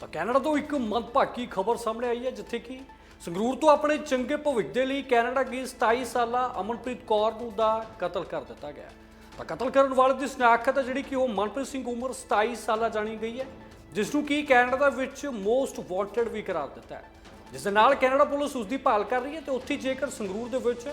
ਤਾਂ ਕੈਨੇਡਾ ਤੋਂ ਇੱਕ ਮੰਦਭਾਗੀ ਖਬਰ ਸਾਹਮਣੇ ਆਈ ਹੈ, ਜਿੱਥੇ ਕਿ ਸੰਗਰੂਰ ਤੋਂ ਆਪਣੇ ਚੰਗੇ ਭਵਿੱਖ ਦੇ ਲਈ ਕੈਨੇਡਾ ਗਈ 27 ਸਾਲਾ ਅਮਨਪ੍ਰੀਤ ਕੌਰ ਨੂੰ ਦਾ ਕਤਲ ਕਰ ਦਿੱਤਾ ਗਿਆ। ਤਾਂ ਕਤਲ ਕਰਨ ਵਾਲੇ ਦੀ ਸ਼ਨਾਖਤ ਹੈ ਜਿਹੜੀ ਕਿ ਉਹ ਮਨਪ੍ਰੀਤ ਸਿੰਘ ਉਮਰ 27 ਸਾਲਾ ਜਾਣੀ ਗਈ ਹੈ, ਜਿਸ ਨੂੰ ਕਿ ਕੈਨੇਡਾ ਦੇ ਵਿੱਚ ਮੋਸਟ ਵਾਂਟਡ ਵੀ ਕਰਾਰ ਦਿੱਤਾ ਹੈ। ਜਿਸ ਦੇ ਨਾਲ ਕੈਨੇਡਾ ਪੁਲਿਸ ਉਸ ਦੀ ਭਾਲ ਕਰ ਰਹੀ ਹੈ ਤੇ ਉੱਥੇ ਜੇਕਰ ਸੰਗਰੂਰ ਦੇ ਵਿੱਚ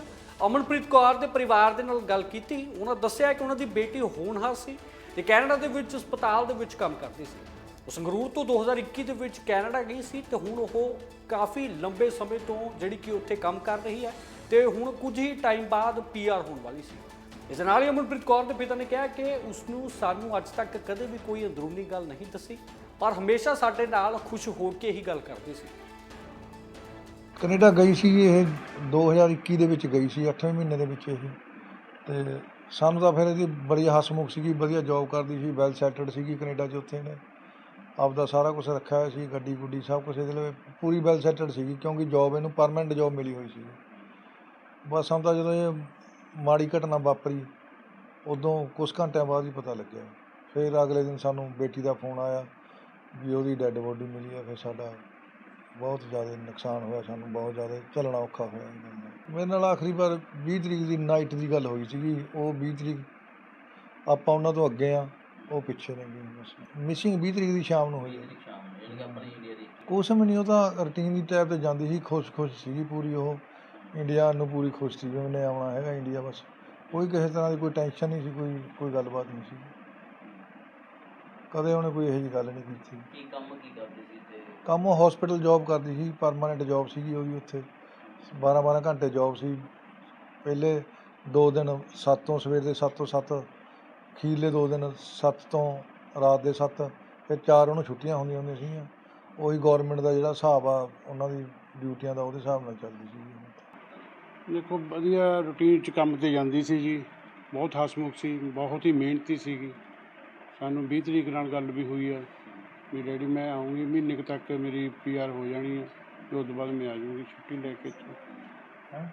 ਅਮਨਪ੍ਰੀਤ ਕੌਰ ਦੇ ਪਰਿਵਾਰ ਦੇ ਨਾਲ ਗੱਲ ਕੀਤੀ, ਉਹਨਾਂ ਦੱਸਿਆ ਕਿ ਉਹਨਾਂ ਦੀ ਬੇਟੀ ਹੋਣਹਾਰ ਸੀ ਤੇ ਕੈਨੇਡਾ ਦੇ ਵਿੱਚ ਹਸਪਤਾਲ ਦੇ ਵਿੱਚ ਕੰਮ ਕਰਦੀ ਸੀ। ਉਹ ਸੰਗਰੂਰ ਤੋਂ 2021 ਦੇ ਵਿੱਚ ਕੈਨੇਡਾ ਗਈ ਸੀ ਤੇ ਹੁਣ ਉਹ ਕਾਫੀ ਲੰਬੇ ਸਮੇਂ ਤੋਂ ਜਿਹੜੀ ਕਿ ਉੱਥੇ ਕੰਮ ਕਰ ਰਹੀ ਹੈ ਤੇ ਹੁਣ ਕੁਝ ਹੀ ਟਾਈਮ ਬਾਅਦ ਪੀਆਰ ਹੋਣ ਵਾਲੀ ਸੀ। ਇਸ ਦੇ ਨਾਲ ਹੀ ਅਮਨਪ੍ਰੀਤ ਕੌਰ ਦੇ ਪਿਤਾ ਨੇ ਕਿਹਾ ਕਿ ਉਸ ਨੂੰ ਸਾਨੂੰ ਅੱਜ ਤੱਕ ਕਦੇ ਵੀ ਕੋਈ ਅੰਦਰੂਨੀ ਗੱਲ ਨਹੀਂ ਦੱਸੀ, ਪਰ ਹਮੇਸ਼ਾ ਸਾਡੇ ਨਾਲ ਖੁਸ਼ ਹੋ ਕੇ ਹੀ ਗੱਲ ਕਰਦੀ ਸੀ। ਕੈਨੇਡਾ ਗਈ ਸੀ, ਇਹ 2021 ਦੇ ਵਿੱਚ ਗਈ ਸੀ 8ਵੇਂ ਮਹੀਨੇ ਦੇ ਵਿੱਚ ਇਹ। ਤੇ ਸਾਨੂੰ ਤਾਂ ਫਿਰ ਇਹਦੀ ਬੜੀ ਹਸਮੁਖ ਸੀਗੀ, ਵਧੀਆ ਜੌਬ ਕਰਦੀ ਸੀ ਵੈਲ ਸੈਟਲਡ ਸੀਗੀ ਕੈਨੇਡਾ 'ਚ ਉੱਥੇ ਨੇ। ਆਪਦਾ ਸਾਰਾ ਕੁਝ ਰੱਖਿਆ ਹੋਇਆ ਸੀ, ਗੱਡੀ ਗੁੱਡੀ ਸਭ ਕੁਝ ਇਹਦੇ ਲਈ ਪੂਰੀ ਵੈਲ ਸੈਟਲਡ ਸੀਗੀ ਕਿਉਂਕਿ ਜੋਬ ਇਹਨੂੰ ਪਰਮਨੈਂਟ ਜੋਬ ਮਿਲੀ ਹੋਈ ਸੀ। ਬਸ ਸਾਨੂੰ ਤਾਂ ਜਦੋਂ ਇਹ ਮਾੜੀ ਘਟਨਾ ਵਾਪਰੀ, ਉਦੋਂ ਕੁਝ ਘੰਟਿਆਂ ਬਾਅਦ ਹੀ ਪਤਾ ਲੱਗਿਆ। ਫਿਰ ਅਗਲੇ ਦਿਨ ਸਾਨੂੰ ਬੇਟੀ ਦਾ ਫੋਨ ਆਇਆ ਵੀ ਉਹਦੀ ਡੈੱਡ ਬੋਡੀ ਮਿਲੀ ਹੈ ਫਿਰ ਸਾਡਾ ਬਹੁਤ ਜ਼ਿਆਦਾ ਨੁਕਸਾਨ ਹੋਇਆ, ਸਾਨੂੰ ਬਹੁਤ ਜ਼ਿਆਦਾ ਚੱਲਣਾ ਔਖਾ ਹੋਇਆ ਇਹ ਗੱਲ ਮੇਰੇ ਨਾਲ ਆਖਰੀ ਵਾਰ 20 ਤਰੀਕ ਦੀ ਨਾਈਟ ਦੀ ਗੱਲ ਹੋਈ ਸੀਗੀ, ਉਹ 20 ਤਰੀਕ ਆਪਾਂ ਉਹਨਾਂ ਤੋਂ ਅੱਗੇ ਆ। ਉਹ ਪਿੱਛੇ ਗਏ ਬਸ। ਮਿਸਿੰਗ 20 ਤਰੀਕ ਦੀ ਸ਼ਾਮ ਨੂੰ ਹੋਈ ਹੈ ਕੁਛ ਵੀ ਨਹੀਂ ਉਹ ਤਾਂ ਰੁਟੀਨ ਦੀ ਟਾਈਪ ਤੇ ਜਾਂਦੀ ਸੀ ਖੁਸ਼-ਖੁਸ਼ ਸੀਗੀ ਪੂਰੀ ਉਹ। ਇੰਡੀਆ ਨੂੰ ਪੂਰੀ ਖੁਸ਼ ਸੀ ਵੀ ਉਹਨੇ ਆਉਣਾ ਹੈਗਾ ਇੰਡੀਆ ਬਸ। ਕੋਈ ਕਿਸੇ ਤਰ੍ਹਾਂ ਦੀ ਕੋਈ ਟੈਨਸ਼ਨ ਨਹੀਂ ਸੀ ਕੋਈ ਕੋਈ ਗੱਲਬਾਤ ਨਹੀਂ ਸੀ। ਕਦੇ ਉਹਨੇ ਕੋਈ ਇਹੋ ਜਿਹੀ ਗੱਲ ਨਹੀਂ ਕੀਤੀ। ਕੀ ਕੰਮ ਕੀ ਕਰਦੇ ਸੀ ਤੇ? ਕੰਮ ਉਹ ਹਸਪੀਟਲ ਜੌਬ ਕਰਦੀ ਸੀ ਪਰਮਾਨੈਂਟ ਜੌਬ ਸੀਗੀ ਉਹਦੀ ਉੱਥੇ। 12 12 ਘੰਟੇ ਜੌਬ ਸੀ। ਪਹਿਲੇ ਦੋ ਦਿਨ 7 ਤੋਂ ਸਵੇਰ ਦੇ 7 ਤੋਂ 7 ਅਖੀਰਲੇ ਦੋ ਦਿਨ 7 ਤੋਂ ਰਾਤ ਦੇ 7 ਫਿਰ ਚਾਰ ਉਹਨੂੰ ਛੁੱਟੀਆਂ ਹੁੰਦੀਆਂ ਹੁੰਦੀਆਂ ਸੀਗੀਆਂ। ਉਹੀ ਗਵਰਨਮੈਂਟ ਦਾ ਜਿਹੜਾ ਹਿਸਾਬ ਆ ਉਹਨਾਂ ਦੀ ਡਿਊਟੀਆਂ ਦਾ ਉਹਦੇ ਹਿਸਾਬ ਨਾਲ ਚੱਲਦੀ ਸੀ ਦੇਖੋ ਵਧੀਆ ਰੂਟੀਨ ਚ ਕੰਮ ਤੇ ਜਾਂਦੀ ਸੀ ਜੀ। ਬਹੁਤ ਹਸਮੁਖ ਸੀ ਬਹੁਤ ਹੀ ਮਿਹਨਤੀ ਸੀਗੀ। ਸਾਨੂੰ 20 ਤਰੀਕ ਨਾਲ ਗੱਲ ਵੀ ਹੋਈ ਆ ਵੀ ਡੈਡੀ ਮੈਂ ਆਉਂਗੀ ਮਹੀਨੇ ਕੁ ਤੱਕ ਮੇਰੀ ਪੀਆਰ ਹੋ ਜਾਣੀ ਆ। ਤੇ ਉਸ ਤੋਂ ਬਾਅਦ ਮੈਂ ਆ ਜਾਊਂਗੀ ਛੁੱਟੀ ਲੈ ਕੇ ਇੱਥੋਂ।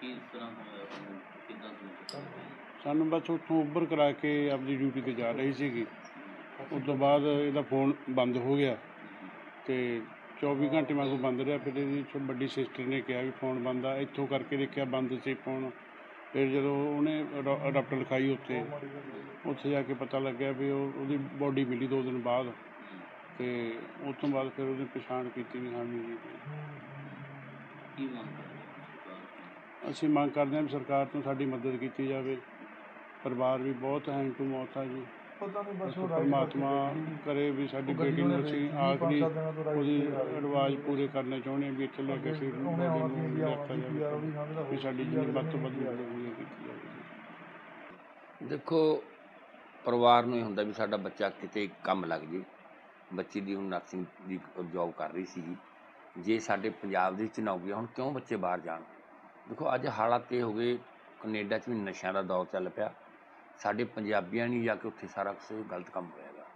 ਕਿਸ ਤਰ੍ਹਾਂ ਹੋਇਆ ਤੁਹਾਨੂੰ? ਕਿੱਦਾਂ ਤੁਸੀਂ ਸਾਨੂੰ ਬਸ ਉੱਥੋਂ ਉੱਭਰ ਕਰਾ ਕੇ ਆਪਣੀ ਡਿਊਟੀ ਤੇ ਜਾ ਰਹੀ ਸੀਗੀ। ਉਸ ਤੋਂ ਬਾਅਦ ਇਹਦਾ ਫੋਨ ਬੰਦ ਹੋ ਗਿਆ ਤੇ 24 ਘੰਟੇ ਮੈਂ ਕੋ ਬੰਦ ਰਿਹਾ ਫਿਰ ਇਹਦੀ ਛੋ- ਵੱਡੀ ਸਿਸਟਰ ਨੇ ਕਿਹਾ ਵੀ ਫੋਨ ਬੰਦ ਆ। ਇੱਥੋਂ ਕਰਕੇ ਦੇਖਿਆ ਬੰਦ ਸੀ ਫੋਨ ਫਿਰ ਜਦੋਂ ਉਹਨੇ ਅਡਾਪਟਰ ਲਿਖਾਈ ਉੱਥੇ ਉੱਥੇ ਜਾ ਕੇ ਪਤਾ ਲੱਗਿਆ ਵੀ ਉਹ ਉਹਦੀ ਬੋਡੀ ਮਿਲੀ ਦੋ ਦਿਨ ਬਾਅਦ। ਤੇ ਉਸ ਤੋਂ ਬਾਅਦ ਫਿਰ ਉਹਦੀ ਪਛਾਣ ਕੀਤੀ ਵੀ ਹਾਂ ਮਿਲੀ। ਕੀ ਮੰਗ ਕਰਦੇ ਹੋ ਸਰਕਾਰ ਤੋਂ? ਅਸੀਂ ਮੰਗ ਕਰਦੇ ਹਾਂ ਵੀ ਸਰਕਾਰ ਤੋਂ ਸਾਡੀ ਮਦਦ ਕੀਤੀ ਜਾਵੇ। ਪਰਿਵਾਰ ਵੀ ਬਹੁਤ ਹੈਂਡ ਟੂ ਮੌਤ ਆ ਜੀ। ਪਤਾ ਨਹੀਂ ਬਸ ਪਰਮਾਤਮਾ ਕਰੇ ਵੀ ਸਾਡੀ ਬੇਟੀ ਨੂੰ ਅਸੀਂ ਆਖਰੀ ਉਹਦੀ ਰਿਵਾਜ ਪੂਰੇ ਕਰਨੇ ਚਾਹੁੰਦੇ ਹਾਂ ਵੀ ਇੱਥੇ ਲੈ ਕੇ ਅਸੀਂ ਉਹਨੂੰ ਰੱਖਿਆ ਜਾਵੇ। ਵੀ ਸਾਡੀ ਜਿੰਨੀ ਵੱਧ ਤੋਂ ਵੱਧ ਮਦਦ ਹੋਈ ਹੈ ਕੀਤੀ ਜਾਵੇ। ਦੇਖੋ ਪਰਿਵਾਰ ਨੂੰ ਇਹ ਹੁੰਦਾ ਵੀ ਸਾਡਾ ਬੱਚਾ ਕਿਤੇ ਕੰਮ ਲੱਗ ਜੇ। ਬੱਚੀ ਦੀ ਹੁਣ ਨਰਸਿੰਗ ਦੀ ਜੌਬ ਕਰ ਰਹੀ ਸੀਗੀ ਜੇ। ਸਾਡੇ ਪੰਜਾਬ ਦੇ ਵਿੱਚ ਨਾ ਹੋ ਗਿਆ ਹੁਣ ਕਿਉਂ ਬੱਚੇ ਬਾਹਰ ਜਾਣ? ਦੇਖੋ ਅੱਜ ਹਾਲਾਤ ਇਹ ਹੋ ਗਏ ਕੈਨੇਡਾ 'ਚ ਵੀ ਨਸ਼ਿਆਂ ਦਾ ਦੌਰ ਚੱਲ ਪਿਆ। ਸਾਡੇ ਪੰਜਾਬੀਆਂ ਨੇ ਜਾ ਕੇ ਉੱਥੇ ਸਾਰਾ ਕੁਝ ਗਲਤ ਕੰਮ ਹੋਇਆਗਾ।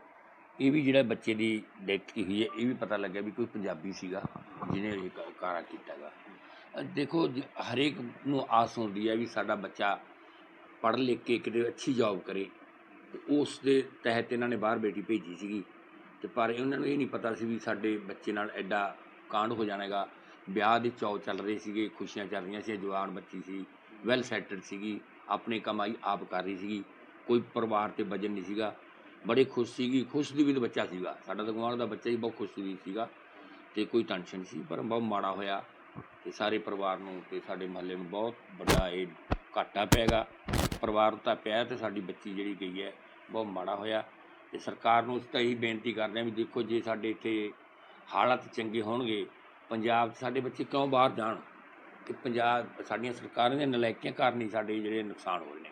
ਇਹ ਵੀ ਜਿਹੜਾ ਬੱਚੇ ਦੀ ਡੈਥ ਕੀ ਹੋਈ ਹੈ ਇਹ ਵੀ ਪਤਾ ਲੱਗਿਆ ਵੀ ਕੋਈ ਪੰਜਾਬੀ ਸੀਗਾ ਜਿਹਨੇ ਇਹ ਕਾਰਾ ਕੀਤਾਗਾ। ਅ, ਦੇਖੋ ਜ- ਹਰੇਕ ਨੂੰ ਆਸ ਹੁੰਦੀ ਹੈ ਵੀ ਸਾਡਾ ਬੱਚਾ ਪੜ੍ਹ ਲਿਖ ਕੇ ਕਿਤੇ ਅੱਛੀ ਜੌਬ ਕਰੇ। ਉਸ ਦੇ ਤਹਿਤ ਇਹਨਾਂ ਨੇ ਬਾਹਰ ਬੇਟੀ ਭੇਜੀ ਸੀਗੀ। ਤੇ ਪਰ ਉਹਨਾਂ ਨੂੰ ਇਹ ਨਹੀਂ ਪਤਾ ਸੀ ਵੀ ਸਾਡੇ ਬੱਚੇ ਨਾਲ ਐਡਾ ਕਾਂਡ ਹੋ ਜਾਣਾਗਾ। ਵਿਆਹ ਦੇ ਚੌ ਚੱਲ ਰਹੇ ਸੀਗੇ, ਖੁਸ਼ੀਆਂ ਚੱਲ ਰਹੀਆਂ ਸੀ, ਜਵਾਨ ਬੱਚੀ ਸੀ ਵੈਲ ਸੈਟਲਡ ਸੀਗੀ, ਆਪਣੇ ਕਮਾਈ ਆਪ ਕਰ ਰਹੀ ਸੀਗੀ, ਕੋਈ ਪਰਿਵਾਰ ਤੇ ਵਜਨ ਨਹੀਂ ਸੀਗਾ, ਬੜੇ ਖੁਸ਼ ਸੀਗੀ, ਖੁਸ਼ ਦੀ ਵੀ ਤਾਂ ਬੱਚਾ ਸੀਗਾ, ਸਾਡਾ ਤਾਂ ਗੁਆਂਢ ਦਾ ਬੱਚਾ ਹੀ ਬਹੁਤ ਖੁਸ਼ ਸੀ ਸੀਗਾ, ਤੇ ਕੋਈ ਟੈਨਸ਼ਨ ਸੀ, ਪਰ ਬਹੁਤ ਮਾੜਾ ਹੋਇਆ, ਤੇ ਸਾਰੇ ਪਰਿਵਾਰ ਨੂੰ ਤੇ ਸਾਡੇ ਮਹੱਲੇ ਨੂੰ ਬਹੁਤ ਵੱਡਾ ਇਹ ਘਾਟਾ ਪੈਗਾ ਪਰਿਵਾਰ ਤਾਂ ਪਿਆ ਤੇ ਸਾਡੀ ਬੱਚੀ ਜਿਹੜੀ ਗਈ ਹੈ, ਬਹੁਤ ਮਾੜਾ ਹੋਇਆ, ਤੇ ਸਰਕਾਰ ਨੂੰ ਅਸੀਂ ਤਾਂ ਇਹੀ ਬੇਨਤੀ ਕਰਦੇ ਹਾਂ ਵੀ ਦੇਖੋ ਜੇ ਸਾਡੇ ਇੱਥੇ ਹਾਲਾਤ ਚੰਗੇ ਹੋਣਗੇ ਪੰਜਾਬ 'ਚ ਸਾਡੇ ਬੱਚੇ ਕਿਉਂ ਬਾਹਰ ਜਾਣ? ਕਿ ਪੰਜਾਬ, ਸਾਡੀਆਂ ਸਰਕਾਰਾਂ ਦੀਆਂ ਨਲਾਇਕੀਆਂ ਕਾਰਨ ਹੀ ਸਾਡੇ ਜਿਹੜੇ ਨੁਕਸਾਨ ਹੋ ਰਹੇ ਨੇ।